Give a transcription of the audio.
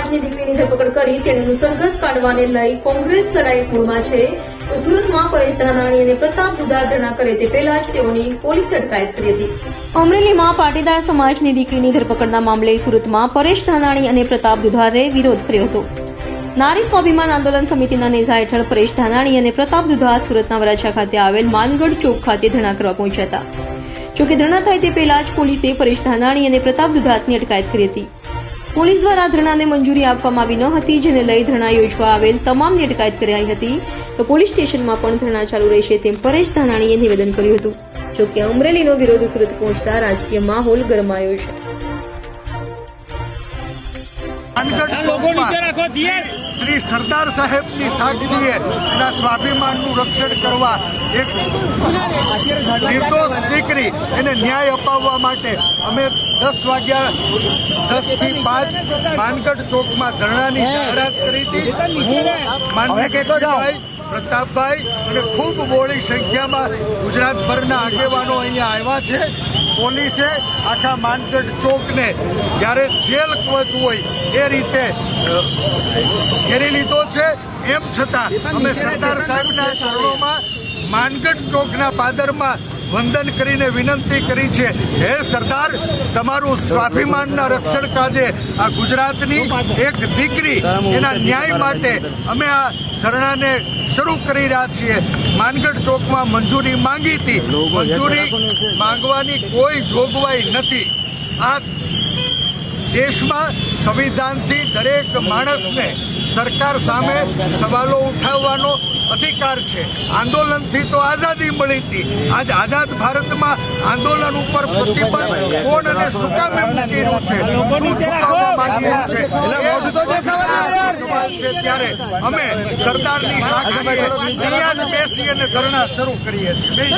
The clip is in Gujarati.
સમાજની દીકરીની ધરપકડ કરી તેનું સરઘસ કાઢવાને લઈ કોંગ્રેસ લડાઈ મૂળમાં છે. સુરતમાં પરેશ ધાનાણી અને પ્રતાપ ધરણા કરે તે પહેલા જ તેઓની પોલીસે અટકાયત કરી હતી. અમરેલીમાં પાટીદાર સમાજની દીકરીની ધરપકડના મામલે સુરતમાં પરેશ ધાનાણી અને પ્રતાપ દુધારે વિરોધ કર્યો હતો. નારી સ્વાભિમાન આંદોલન સમિતિના નેજા હેઠળ પરેશ ધાનાણી અને પ્રતાપ દુધાત સુરતના વરાછા ખાતે આવેલ માનગઢ ચોક ખાતે ધરણા કરવા પહોંચ્યા હતા. જોકે ધરણા થાય તે પહેલા જ પોલીસે પરેશ ધાનાણી અને પ્રતાપ દુધાતની અટકાયત કરી હતી. પોલીસ દ્વારા ધરણાને મંજૂરી આપવામાં આવી ન હતી, જેને લઈ ધરણા યોજવા આવેલ તમામની અટકાયત કરાઈ હતી. તો પોલીસ સ્ટેશનમાં પણ ધરણા ચાલુ રહેશે તેમ પરેશ ધાનાણીએ નિવેદન કર્યું હતું. જોકે અમરેલીનો વિરોધ સુરત પહોંચતા રાજકીય માહોલ ગરમાયો છે. શ્રી સરદાર સાહેબની સાક્ષીએ એના સ્વાભિમાનનું રક્ષણ કરવા એક નિર્દોષ દીકરી એને ન્યાય અપાવવા માટે અમે દસ વાગ્યા દસથી પાંચ માનગઢ ચોકમાં ધરણાની જાહેરાત કરી હતી. માનગઢ પ્રતાપભાઈ અને ખૂબ બહોળી સંખ્યામાં ગુજરાતભરના આગેવાનો અહીંયા આવ્યા છે. પોલીસે આખા માનગઢ ચોકને જ્યારે જેલ કવચ હોય એ રીતે ઘેરી લીધો છે. એમ છતાં અમે સરદાર સાહેબના ચરણોમાં માનગઢ ચોકના પાદરમાં વંદન કરીને વિનંતી કરી છે. હે સરદાર, તમારું સ્વાભિમાનના રક્ષણ કાજે આ ગુજરાતની એક દીકરી એના ન્યાય માટે અમે આ ધરણાને શરૂ કરી રહ્યા છીએ. માનગઢ ચોકમાં મંજૂરી માંગી હતી. મંજૂરી માંગવાની કોઈ જોગવાઈ નથી. આ દેશમાં સંવિધાનથી દરેક માણસને સરકાર સામે સવાલો ઉઠાવવાનો અધિકાર છે. આંદોલનથી તો આઝાદી મળી હતી. આજ આઝાદ ભારતમાં આંદોલન ઉપર પ્રતિબંધ કોણ અને શું કામ એમ મૂકી રહ્યું છે? શું છુપાવવા માંગી રહ્યું છે? ત્યારે અમે સરદારની સાક્ષીએ અહીંયા જ બેસી અને ધરણા શરૂ કરીએ છીએ.